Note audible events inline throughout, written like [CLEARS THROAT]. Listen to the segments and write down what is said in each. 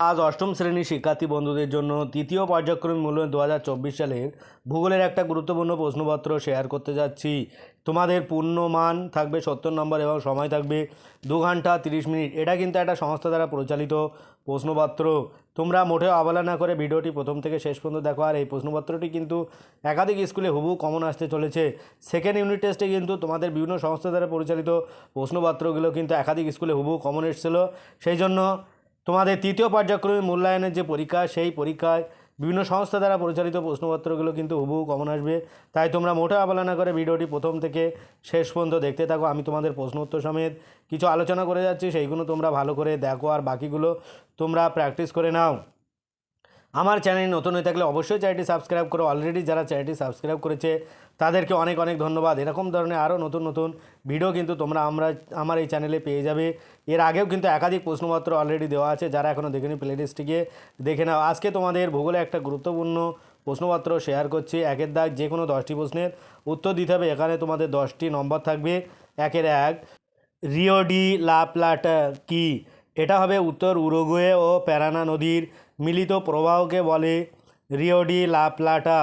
আজ অষ্টম শ্রেণির শিক্ষার্থী বন্ধুদের জন্য তৃতীয় পর্যায়ক্রমিক মূল্যায়ন দু হাজার চব্বিশ সালের ভূগোলের একটা গুরুত্বপূর্ণ প্রশ্নপত্র শেয়ার করতে যাচ্ছি। তোমাদের পূর্ণ মান থাকবে সত্তর নম্বর এবং সময় থাকবে দু ঘণ্টা তিরিশ মিনিট। এটা কিন্তু একটা সংস্থা দ্বারা পরিচালিত প্রশ্নপত্র। তোমরা মোটেও অবহেলা না করে ভিডিওটি প্রথম থেকে শেষ পর্যন্ত দেখো, আর এই প্রশ্নপত্রটি কিন্তু একাধিক স্কুলে হুবু কমন আসতে চলেছে। সেকেন্ড ইউনিট টেস্টে কিন্তু তোমাদের বিভিন্ন সংস্থা দ্বারা পরিচালিত প্রশ্নপত্রগুলো কিন্তু একাধিক স্কুলে হুবু কমন এসেছিল। সেই জন্য তোমাদের তৃতীয় পর্যায়ক্রমে মূল্যায়নের যে পরীক্ষা, সেই পরীক্ষায় বিভিন্ন সংস্থা দ্বারা পরিচালিত প্রশ্নপত্রগুলো কিন্তু হুবহু কমন আসবে। তাই তোমরা মোটা আবলা না করে ভিডিওটি প্রথম থেকে শেষ পর্যন্ত দেখতে থাকো। আমি তোমাদের প্রশ্নোত্তর সমেত কিছু আলোচনা করে যাচ্ছি, সেইগুলো তোমরা ভালো করে দেখো আর বাকিগুলো তোমরা প্র্যাকটিস করে নাও। আমার চ্যানেল নতুন হয়ে থাকলে অবশ্যই চ্যানেলটি সাবস্ক্রাইব করো। অলরেডি যারা চ্যানেলটি সাবস্ক্রাইব করেছে, তাদেরকে অনেক অনেক ধন্যবাদ। এরকম ধরনের আরও নতুন নতুন ভিডিও কিন্তু তোমরা আমরা, আমার এই চ্যানেলে পেয়ে যাবে। এর আগেও কিন্তু একাধিক প্রশ্নপত্র অলরেডি দেওয়া আছে, যারা এখনও দেখেনি প্লেলিস্টটিকে দেখে নাও। আজকে তোমাদের ভূগোলে একটা গুরুত্বপূর্ণ প্রশ্নপত্র শেয়ার করছি। একের দাগ যে কোনো দশটি প্রশ্নের উত্তর দিতে হবে। এখানে তোমাদের দশটি নম্বর থাকবে। একের এক রিওডি লা প্লাটা কি? এটা হবে উত্তর উরুগুয়ে ও প্যারানা নদীর মিলিত প্রবাহকে বলে রিওডি লা প্লাটা।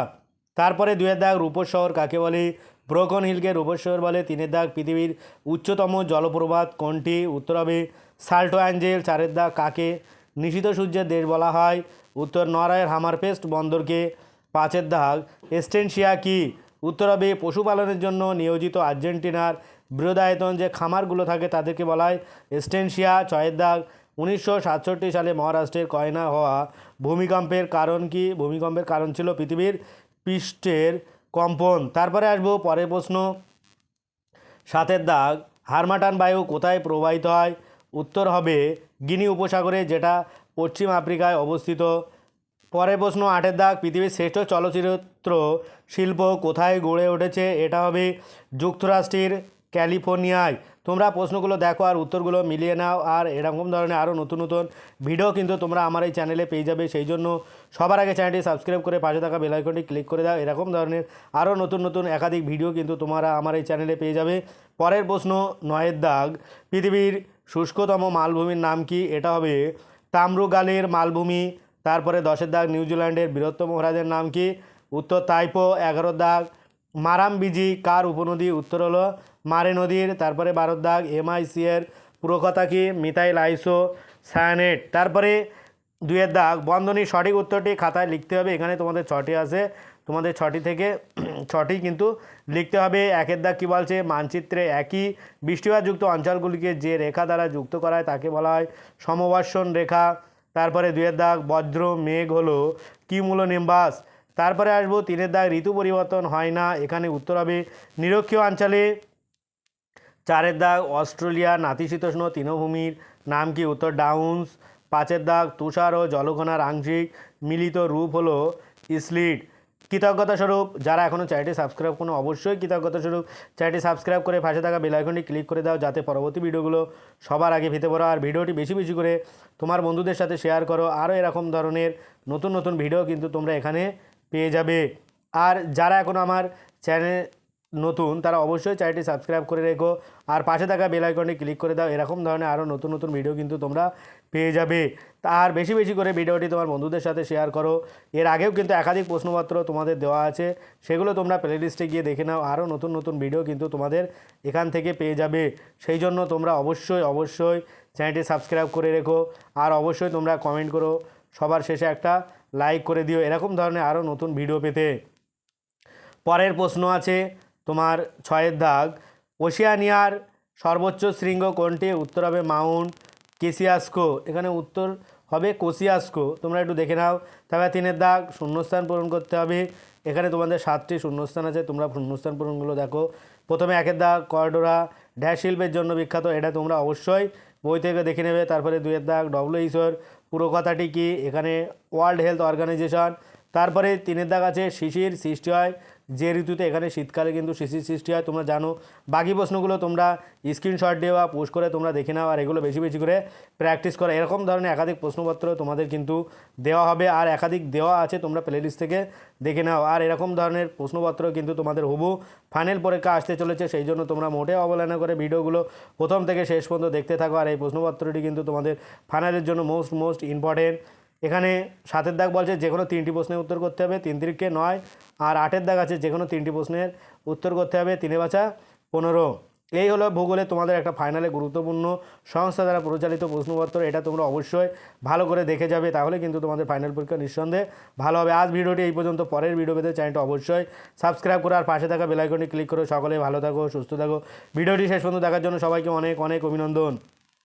তারপরে দুয়ের দাগ রূপস শহর কাকে বলে? ব্রোকন হিলকে রূপস শহর বলে। তিনের দাগ পৃথিবীর উচ্চতম জলপ্রপাত কোনটি? উত্তর হবে সাল্টো অ্যাঞ্জেল। চারের দাগ কাকে? নিশিত সূর্যের দেশ বলা হয়। উত্তর নরয়ের হামারফেস্ট বন্দরকে। পাঁচের দাগ এস্টেনশিয়া কি? উত্তর হবে পশুপালনের জন্য নিয়োজিত আর্জেন্টিনার বৃহদায়তন যে খামারগুলো থাকে তাদেরকে বলা হয় এস্টেনশিয়া। ছয়ের দাগ উনিশশো সাতষট্টি সালে মহারাষ্ট্রের কয়না হওয়া ভূমিকম্পের কারণ কি? ভূমিকম্পের কারণ ছিল পৃথিবীর পৃষ্ঠের কম্পন। তারপরে আসব পরের প্রশ্ন। সাতের দাগ। হারমাটান বায়ু কোথায় প্রবাহিত হয়? উত্তর হবে গিনি উপসাগরে, যেটা পশ্চিম আফ্রিকায় অবস্থিত। পরের প্রশ্ন, আটের দাগ। পৃথিবীর শ্রেষ্ঠ চলচ্চিত্র শিল্প কোথায় গড়ে উঠেছে? এটা হবে যুক্তরাষ্ট্রের ক্যালিফোর্নিয়ায়। তোমরা প্রশ্নগুলো দেখো আর উত্তরগুলো মিলিয়ে নাও আর এরকম ধরনের আরও নতুন নতুন ভিডিও কিন্তু তোমরা আমার এই চ্যানেলে পেয়ে যাবে। সেই জন্য সবার আগে চ্যানেলটি সাবস্ক্রাইব করে পাশে থাকা বেল আইকনটি ক্লিক করে দাও। এরকম ধরনের আরও নতুন নতুন একাধিক ভিডিও কিন্তু তোমরা আমার এই চ্যানেলে পেয়ে যাবে। পরের প্রশ্ন, নয়ের দাগ, পৃথিবীর শুষ্কতম মালভূমির নাম কি? এটা হবে তাম্রুগালের মালভূমি, তারপরে দশের দাগ নিউজিল্যান্ডের বৃহত্তম মহারাজের নাম কি? উত্তর, তাইপো এগারো দাগ। মারামবিজি, কার উপনদী উত্তর হলো মারে নদীর, তারপরে বারো দাগ, এমআইসি এর পুরো কথা কি? মিথাইল আইসো সায়ানেট। তারপরে দুয়ের দাগ, বন্ধনী, সঠিক উত্তরটি খাতায় লিখতে হবে, এখানে তোমাদের ছটি আছে। তোমাদের ছটি থেকে [CLEARS THROAT] ছটি কিন্তু লিখতে হবে। একের দাগ কী বলছে? মানচিত্রে একই। বৃষ্টিপাতযুক্ত অঞ্চলগুলিকে যে রেখা দ্বারা যুক্ত করায় তাকে বলা হয় সমবর্ষণ রেখা। তারপরে দুয়ের দাগ, বজ্র, মেঘ হলো কি মূল নিম্বাস? তারপরে আসব তিনের দাগ ঋতু পরিবর্তন হয় না। এখানে উত্তর হবে নিরক্ষীয় অঞ্চলে। চারের দাগ অস্ট্রেলিয়া, নাতিশীতোষ্ণ তৃণভূমির। নাম কি? উত্তর ডাউন্স। পাঁচের দাগ তুষার ও জলকণার আংশিক মিলিত রূপ হলো কৃতজ্ঞতা স্বরূপ, যারা এখনও চ্যানেলটি সাবস্ক্রাইব করুন অবশ্যই কৃতজ্ঞতা স্বরূপ। চ্যানেলটি সাবস্ক্রাইব করে পাশে থাকা বেল আইকনটি ক্লিক করে দাও যাতে পরবর্তী ভিডিওগুলো সবার আগে পেতে পারো। আর ভিডিওটি বেশি বেশি করে তোমার বন্ধুদের সাথে শেয়ার করো। আরও এরকম ধরনের নতুন নতুন ভিডিও কিন্তু তোমরা এখানে পেয়ে যাবে। আর যারা এখনও আমার চ্যানেল নতুন, তারা অবশ্যই চ্যানেলটি সাবস্ক্রাইব করে রেখো। আর পাশে থাকা বেল আইকনটি ক্লিক করে দাও, এরকম ধরনের আরও নতুন নতুন ভিডিও কিন্তু তোমরা পেয়ে যাবে। আর বেশি বেশি করে ভিডিওটি তোমার বন্ধুদের সাথে শেয়ার করো। এর আগেও কিন্তু একাধিক প্রশ্নপত্র তোমাদের দেওয়া আছে, সেগুলো তোমরা প্লেলিস্টে গিয়ে দেখে নাও, আরও নতুন নতুন ভিডিও কিন্তু তোমাদের এখান থেকে পেয়ে যাবে। সেই জন্য তোমরা অবশ্যই অবশ্যই চ্যানেলটি সাবস্ক্রাইব করে রেখো। আর অবশ্যই তোমরা কমেন্ট করো সবার শেষে একটা লাইক করে দিও। এরকম ধরনের আরও নতুন ভিডিও পেতে। পরের প্রশ্ন আছে তোমার ছয়ের দাগ। ওশিয়ানিয়ার সর্বোচ্চ শৃঙ্গ কোনটি? উত্তর হবে মাউন্ট কেসিয়াস্কো। এখানে উত্তর হবে কোসিয়াস্কো। তোমরা একটু দেখে নাও। তারপরে তিনের দাগ শূন্যস্থান পূরণ করতে হবে। এখানে তোমাদের সাতটি শূন্যস্থান আছে। তোমরা শূন্যস্থান পূরণগুলো দেখো। প্রথমে একের দাগ কর্ডোরা। ড্যাশ শিল্পের জন্য বিখ্যাত। এটা তোমরা অবশ্যই বই থেকে দেখে নেবে। তারপরে দুইয়ের দাগ ডব্লিউএইচওর পুরো কথাটি কি? এখানে ওয়ার্ল্ড হেলথ অর্গানাইজেশন তারপরে তিনের দাগ আছে শিশির সৃষ্টি হয় যে ঋতুতে এখানে শীতকালে কিন্তু শিশির সৃষ্টি হয়, তোমরা জানো। বাকি প্রশ্নগুলো তোমরা স্ক্রিনশট দেওয়া পোস্ট করে তোমরা দেখে নাও, আর এগুলো বেশি বেশি করে প্র্যাকটিস করো। এরকম ধরনের একাধিক প্রশ্নপত্র তোমাদের কিন্তু দেওয়া হবে, আর একাধিক দেওয়া আছে, তোমরা প্লেলিস্ট থেকে দেখে নাও। আর এরকম ধরনের প্রশ্নপত্র কিন্তু তোমাদের হবু ফাইনাল পরীক্ষা আসতে চলেছে, সেই জন্য তোমরা মোটে অবহেলনা করে ভিডিওগুলো প্রথম থেকে শেষ পর্যন্ত দেখতে থাকো। আর এই প্রশ্নপত্রটি কিন্তু তোমাদের ফাইনালের জন্য মোস্ট মোস্ট ইম্পর্টেন্ট এখানে সাতের দাগ বলছে যে কোনো তিনটি প্রশ্নের উত্তর করতে হবে, তিন তিরিখে নয়। আর আটের দাগ আছে যে কোনো তিনটি প্রশ্নের উত্তর করতে হবে, তিনে বাছা পনেরো। এই হলো ভূগোলে তোমাদের একটা ফাইনালে গুরুত্বপূর্ণ সংস্থা দ্বারা পরিচালিত প্রশ্নপত্র, এটা তোমরা অবশ্যই ভালো করে দেখে যাবে, তাহলে কিন্তু তোমাদের ফাইনাল পরীক্ষা নিঃসন্দেহে ভালো হবে। আজ ভিডিওটি এই পর্যন্ত, পরের ভিডিও পেতে চ্যানেলটা অবশ্যই সাবস্ক্রাইব করো আর পাশে থাকা বেলাইকনটি ক্লিক করে সকলে ভালো থাকো, সুস্থ থাকো। ভিডিওটি শেষ পর্যন্ত দেখার জন্য সবাইকে অনেক অনেক অভিনন্দন।